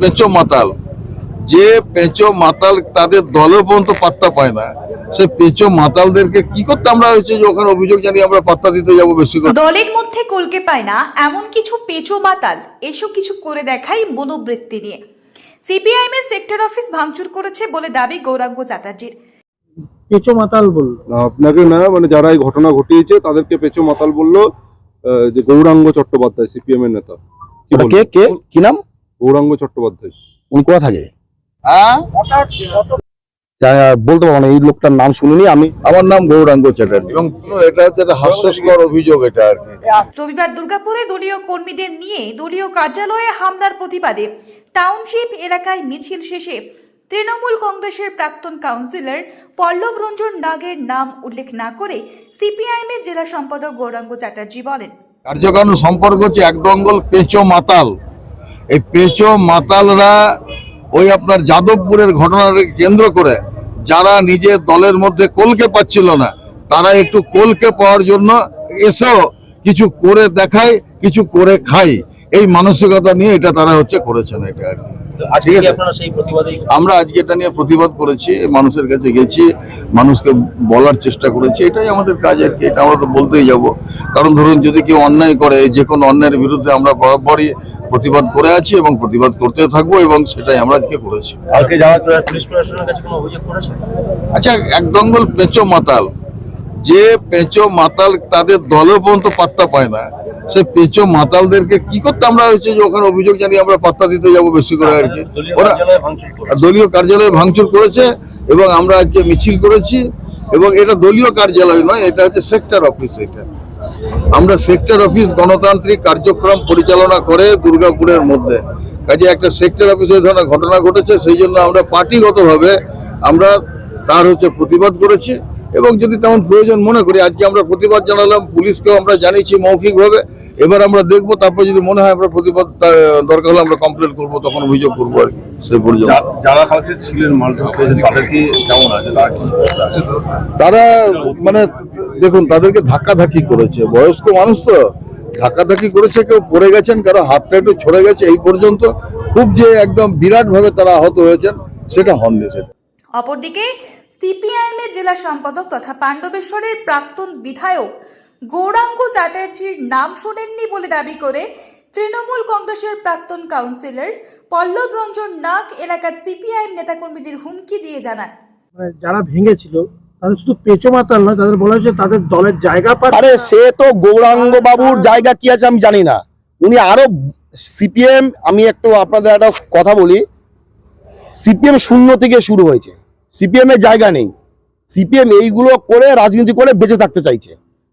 পেঁচো মাতাল। যে পেঁচো মাতাল তাদের দলের পর্যন্ত পাত্তা পায় না। সে পেঁচো মাতালদেরকে কি করতে আমরা হয়েছে যে ওখানে অভিযোগ জানিয়ে আমরা পাত্তা দিতে যাব বেশি করে? দলের মধ্যে কলকে পায় না এমন কিছু পেঁচো মাতাল। এসব কিছু করে দেখাই মনোবৃত্তি নিয়ে। সিপিআইএম এর সেক্টর অফিস ভাঙচুর করেছে বলে দাবি গৌরাঙ্গ চ্যাটার্জির। পেঁচো মাতাল বলল। না, আপনাকে না মানে যারা এই ঘটনা ঘটিয়েছে তাদেরকে পেঁচো মাতাল বলল আহ, যে গৌরাঙ্গ চট্টোপাধ্যায় সিপিএম এর নেতা। কি বলব? কে কে? কি নাম? গৌরাঙ্গ চট্টোপাধ্যায়। উনি কোথা থাকে? হ্যাঁ? বলতে পারব না এই লোকটার নাম শুনিনি আমি। আমার নাম গৌরাঙ্গ চ্যাটার্জি। এবং এটা হচ্ছে একটা হাস্যস্কর অভিযোগ এটা আর কি। রবিবার দুর্গাপুরে দলীয় কর্মীদের নিয়ে দলীয় কার্যালয়ে হামলার প্রতিবাদে টাউনশিপ এলাকায় মিছিল শেষে তৃণমূল কংগ্রেসের প্রাক্তন কাউন্সিলর পল্লব রঞ্জন নাগের নাম উল্লেখ না করে সিপিআইএম এর জেলা সম্পাদক গৌরাঙ্গ চ্যাটার্জি বলেন। কার্যকারণ সম্পর্ক হচ্ছে এক দঙ্গল পেঁচো মাতাল। এই পেঁচো মাতালরা ওই আপনার যাদবপুরের ঘটনাকে কেন্দ্র করে যারা নিজের দলের মধ্যে কলকে পাচ্ছিল না তারা একটু কলকে পাওয়ার জন্য এসেও কিছু করে দেখায় কিছু করে খায়। এই মানসিকতা নিয়ে এটা তারা হচ্ছে করেছেন এটা আর কি। ঠিক আছে? আমরা আজকে এটা নিয়ে প্রতিবাদ করেছি মানুষের কাছে গেছি মানুষকে বলার চেষ্টা করেছি এটাই আমাদের কাজ আর কি এটা আমরা তো বলতেই যাব। কারণ ধরুন যদি কেউ অন্যায় করে যে কোনো অন্যায়ের বিরুদ্ধে আমরা বরাবরই প্রতিবাদ করে আছি এবং প্রতিবাদ করতে থাকব এবং সেটাই আমরা আজকে করেছি। আচ্ছা এক দঙ্গল পেঁচো মাতাল। যে পেঁচো মাতাল তাদের দলের পর্যন্ত পাত্তা পায় না সে পেঁচো মাতালদেরকে কি করতে আমরা হয়েছে যে ওখানে অভিযোগ জানিয়ে আমরা পাত্তা দিতে যাব বেশি করে আর কি? ওরা দলীয় কার্যালয়ে ভাঙচুর করেছে এবং আমরা আজকে মিছিল করেছি এবং এটা দলীয় কার্যালয় নয় এটা হচ্ছে সেক্টর অফিস এটা। আমরা সেক্টর অফিস গণতান্ত্রিক কার্যক্রম পরিচালনা করে দুর্গাপুরের মধ্যে। কাজে একটা সেক্টর অফিসে ধরনের ঘটনা ঘটেছে, সেই জন্য আমরা পার্টিগতভাবে আমরা তার হচ্ছে প্রতিবাদ করেছি। এবং যদি তেমন প্রয়োজন মনে করি, আজকে আমরা প্রতিবাদ জানালাম, পুলিশকেও আমরা জানিয়েছি মৌখিকভাবে। এবার আমরা দেখব তারপর যদি মনে হয় আমরা প্রতিবাদ দরকার হলে আমরা কমপ্লেন করব তখন অভিযোগ করব আর কি সে পর্যন্ত। যারা কালকে ছিলেন কেমন আছে? তারা মানে দেখুন তাদেরকে ধাক্কাধাক্কি করেছে। বয়স্ক মানুষ তো ধাক্কাধাক্কি করেছে কেউ পড়ে গেছেন কারও হাতটা একটু ছড়ে গেছে এই পর্যন্ত খুব যে একদম বিরাট ভাবে তারা আহত হয়েছেন সেটা হননি সেটা। অপরদিকে সিপিআইএম এর জেলা সম্পাদক তথা পাণ্ডবেশ্বরের প্রাক্তন বিধায়ক গৌরাঙ্গ চ্যাটার্জির নাম শোনেননি বলে দাবি করে তৃণমূল কংগ্রেসের প্রাক্তন কাউন্সিলর পল্লব রঞ্জন নাগ এলাকার সিপিআইএম নেতাকর্মীদের হুমকি দিয়ে জানান। মানে যারা ভেঙেছিল তাদের শুধু পেঁচো মাতাল নয় তাদের বলা হয়েছে তাদের দলের জায়গা আরে সে তো গৌরাঙ্গ বাবুর জায়গা কি আছে আমি জানি না। উনি আরও সিপিএম আমি একটু আপনাদের একটা কথা বলি। সিপিএম শূন্য থেকে শুরু হয়েছে। সিপিএম এর জায়গা নেই। সিপিএম এইগুলো করে রাজনীতি করে বেঁচে থাকতে চাইছে।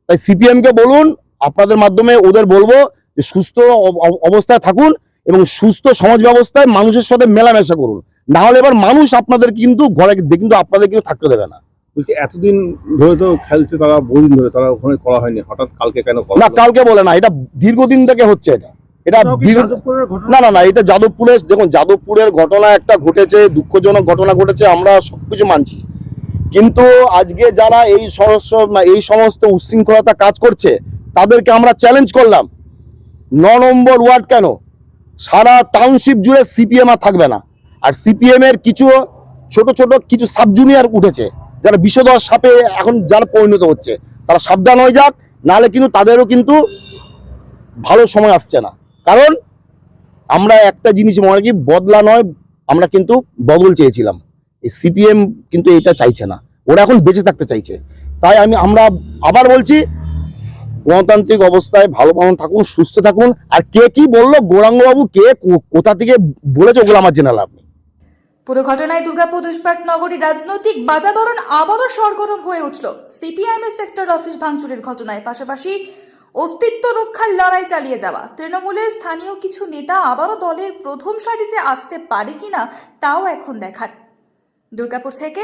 তাই সিপিএম কে বলুন আপনাদের মাধ্যমে ওদের বলব যে সুস্থ অব- অব- অবস্থায় থাকুন এবং সুস্থ সমাজ ব্যবস্থায় মানুষের সাথে মেলামেশা করুন। না হলে এবার মানুষ আপনাদের কিন্তু ঘরে কিন্তু আপনাদের কিন্তু থাকতে দেবে না। বলছি এতদিন ধরে তো খেলছে তারা বহুদিন ধরে তারা ওখানে করা হয়নি। হঠাৎ কালকে কেন না কালকে বলে না এটা দীর্ঘদিন থেকে হচ্ছে এটা। এটা না না না এটা যাদবপুরের দেখুন যাদবপুরের ঘটনা একটা ঘটেছে দুঃখজনক ঘটনা ঘটেছে আমরা সবকিছু মানছি। কিন্তু আজকে যারা এই সমস্ত এই সমস্ত উচ্ছৃঙ্খলতা কাজ করছে, তাদেরকে আমরা চ্যালেঞ্জ করলাম। ন নম্বর ওয়ার্ড কেন? সারা টাউনশিপ জুড়ে সিপিএম আর থাকবে না। আর সিপিএম এর কিছু ছোট ছোট কিছু সাব জুনিয়র উঠেছে, যারা বিষধর সাপে এখন যারা পরিণত হচ্ছে। তারা সাবধান হয়ে যাক, নাহলে কিন্তু তাদেরও কিন্তু ভালো সময় আসছে না। কারণ আমরা একটা জিনিস মনে কি বদলা নয়, আমরা কিন্তু বদল চেয়েছিলাম। এই সিপিএম কিন্তু এটা চাইছে না। ওরা এখন বেঁচে থাকতে চাইছে। তাই আমি, আমরা আবার বলছি, গণতান্ত্রিক অবস্থায় ভালো মতন থাকুন, সুস্থ থাকুন। আর কে কি বলল? গৌরাঙ্গবাবু কে? কোথা থেকে বলেছে? ওগুলো আমার জেনে লাভ নেই। পুরো ঘটনায় দুর্গাপুর ইস্পাত নগরী রাজনৈতিক বাতাবরণ আবারও সরগরম হয়ে উঠল। সিপিআইএম এর সেক্টর অফিস ভাঙচুরের ঘটনায়। পাশাপাশি অস্তিত্ব রক্ষার লড়াই চালিয়ে যাওয়া। তৃণমূলের স্থানীয় কিছু নেতা আবারও দলের প্রথম সারিতে আসতে পারে কিনা, তাও এখন দেখার। দুর্গাপুর থেকে